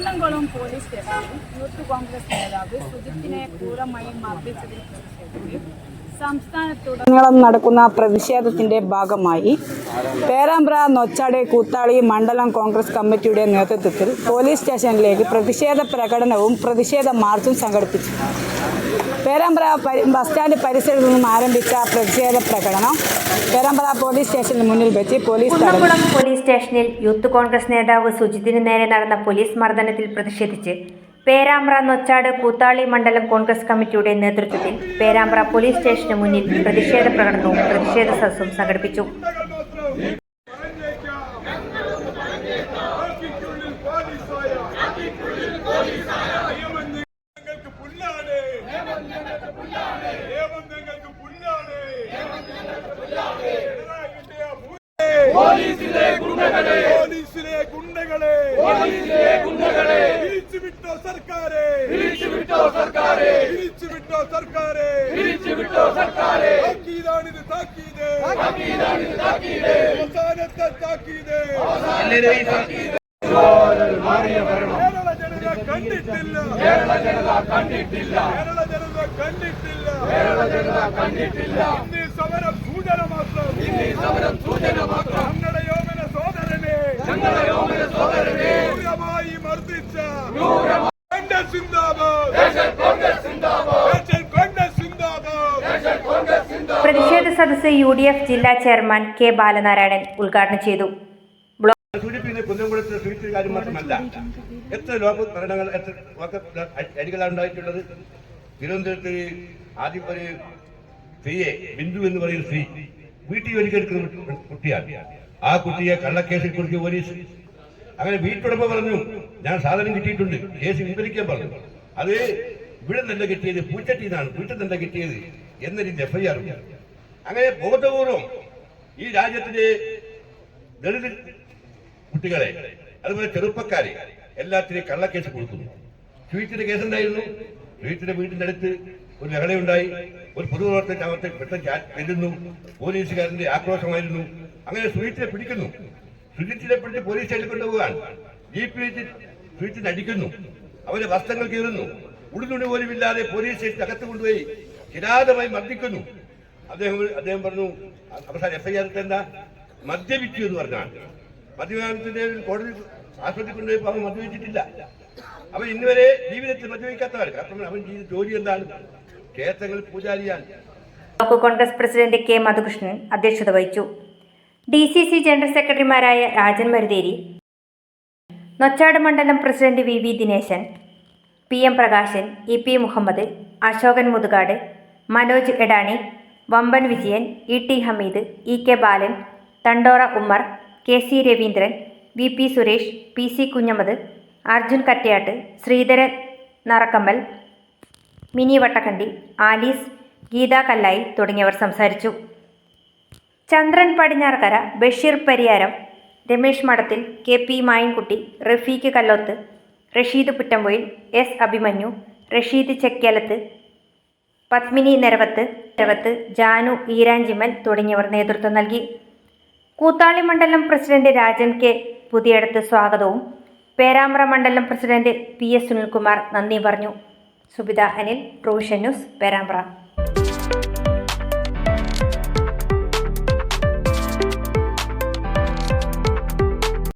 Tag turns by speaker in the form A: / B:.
A: Kunnamkulam police സ്റ്റേഷനിൽ youth Congress നേതാവ് സുജിത്തിനെ ക്രൂരമായി മർദ്ദിച്ചതിൽ പ്രതിഷേധിക്കുകയും സംസ്ഥാനത്തുടനീളം നടക്കുന്ന പ്രതിഷേധത്തിന്റെ ഭാഗമായി പേരാമ്പ്ര നൊച്ചാട് കൂത്താളി മണ്ഡലം കോൺഗ്രസ് കമ്മിറ്റിയുടെ നേതൃത്വത്തിൽ പോലീസ് സ്റ്റേഷനിലേക്ക് പ്രതിഷേധ പ്രകടനവും പ്രതിഷേധ മാർച്ചും സംഘടിപ്പിച്ചു. പേരാമ്പ്ര ബസ് സ്റ്റാൻഡ് പരിസരത്ത് നിന്നും ആരംഭിച്ച പ്രതിഷേധ പ്രകടനം പേരാമ്പ്ര പോലീസ് സ്റ്റേഷന് മുന്നിൽ വെച്ച് പോലീസ്
B: പോലീസ് സ്റ്റേഷനിൽ യൂത്ത് കോൺഗ്രസ് നേതാവ് സുജിത്തിന് നേരെ നടന്ന പോലീസ് മർദ്ദനത്തിൽ പ്രതിഷേധിച്ച് പേരാമ്പ്ര നൊച്ചാട് കൂത്താളി മണ്ഡലം കോൺഗ്രസ് കമ്മിറ്റിയുടെ നേതൃത്വത്തിൽ പേരാമ്പ്ര പോലീസ് സ്റ്റേഷന് മുന്നിൽ പ്രതിഷേധ പ്രകടനവും പ്രതിഷേധ സദസ്സും സംഘടിപ്പിച്ചു.
C: ഞങ്ങൾക്ക് സർക്കാരെ. പിരിച്ചുവിട്ടോ സർക്കാരെ. പിരിച്ചുവിട്ടോ സർക്കാരെ. പിരിച്ചുവിട്ടോ സർക്കാരെ. താക്കീതാണിത് താക്കീത്. അവസാനത്തെ താക്കീത്. കേരള ജനത കണ്ടിട്ടില്ല. കേരള ജനത കണ്ടിട്ടില്ല. കേരള ജനത കണ്ടിട്ടില്ല. കേരള ജനത കണ്ടിട്ടില്ല. ഇന്ന് സമരം സൂചന മാത്രം ഇന്ന് സമരം
B: പ്രതിഷേധ സദസ്സ് യു ഡി എഫ് ജില്ലാ ചെയർമാൻ കെ ബാലനാരായണൻ ഉദ്ഘാടനം ചെയ്തു.
D: സൂചിപ്പിക്കുന്ന കുന്നംകുളത്തെ കാര്യം മാത്രമല്ല. എത്ര ലോക ഭരണങ്ങൾ എത്ര അരികളാണ് ഉണ്ടായിട്ടുള്ളത്? തിരുവനന്തപുരത്ത് ആദ്യം ഒരു സ്ത്രീയെ ബിന്ദു എന്ന് പറയുന്ന സ്ത്രീ വീട്ടിൽ ഒരിക്കൽ കുട്ടിയാണ്. ആ കുട്ടിയെ കള്ളക്കേസിൽ കുറിച്ച് പോലീസ്. അങ്ങനെ വീട്ടുടമ പറഞ്ഞു ഞാൻ സാധനം കിട്ടിയിട്ടുണ്ട്. കേസ് പിൻവലിക്കാൻ പറഞ്ഞു. അത് ഇവിടെ നിന്നല്ല കിട്ടിയത് പൂച്ചട്ടിന്നാണ് വീട്ടിൽ നിന്നല്ല കിട്ടിയത് എന്നൊരു എഫ്ഐആർ അങ്ങനെ ബോധപൂർവം ഈ രാജ്യത്തിന്റെ ദളിത് കുട്ടികളെ അതുപോലെ ചെറുപ്പക്കാരെ എല്ലാത്തിനെയും കള്ളക്കേസ് കൊടുക്കുന്നു. സ്വീറ്റിന്റെ കേസ് ഉണ്ടായിരുന്നു സ്വീറ്റിന്റെ വീടിന്റെ അടുത്ത് ഒരു ലഹളയുണ്ടായി. ഒരു പൊതുപ്രവർത്തകൻ അവത്തെ പെട്ടെന്ന് വരുന്നു പോലീസുകാരന്റെ ആക്രോശമായിരുന്നു. അങ്ങനെ സുജിത്തിനെ പിടിക്കുന്നു. സുജിത്തിനെ പിടിച്ച് പോലീസ് സ്റ്റേഷനിൽ കൊണ്ടുപോകാൻ ജി പി സുജിത്തിനെ അടിക്കുന്നു. അവരെ വസ്ത്രങ്ങൾ കീറുന്നു. ഉടുതുണി പോലും ഇല്ലാതെ പോലീസ് സ്റ്റേഷൻ അകത്ത് കൊണ്ടുപോയി കിരാതമായി മർദ്ദിക്കുന്നു. അദ്ദേഹം അദ്ദേഹം പറഞ്ഞു അവസാനം എഫ് ഐ ആർ എന്താ മദ്യപിച്ചു എന്ന് പറഞ്ഞാണ്. മദ്യപാനത്തിന്റെ കോടതി ആശുപത്രി കൊണ്ടുപോയി അവൻ മദ്യപിച്ചിട്ടില്ല. അവൻ ഇന്നുവരെ ജീവിതത്തിൽ മദ്യപിക്കാത്തവർ കാരണം അവൻ ചെയ്ത ജോലി എന്താണ്? ക്ഷേത്രങ്ങളിൽ പൂജാരിയാണ്.
B: Block Congress president K Madhukrishnan അധ്യക്ഷത വഹിച്ചു. ഡി സി സി ജനറൽ സെക്രട്ടറിമാരായ രാജൻ മരുതേരി നൊച്ചാട് മണ്ഡലം president V V Dineshan P M Prakashan E P Muhammad Ashokan Muthukad Manoj Edani Vamban Vijayan E T Hameed E K Balan Thandora Ummer K C Raveendran V P Suresh P C Kunhammad Arjun Kattayat Sreedharan Narakkammal Mini Vattakandi Alice Geetha Kallayi തുടങ്ങിയവർ സംസാരിച്ചു. Chandran Padinjarakkara Basheer Pariyaram Ramesh Madathil K P Mayankutty Rafeeq Kalloth Rasheed Puttampoyil S Abhimanyu Rasheed Chekkelath Padmini Niravath Niravath Janu Eeranchimal തുടങ്ങിയവർ നേതൃത്വം നൽകി. കൂത്താളി മണ്ഡലം president Rajan K Puthiyadath സ്വാഗതവും. പേരാമ്പ്ര മണ്ഡലം president P S Sunilkumar നന്ദി പറഞ്ഞു. Subitha Anil Provision News Perambra.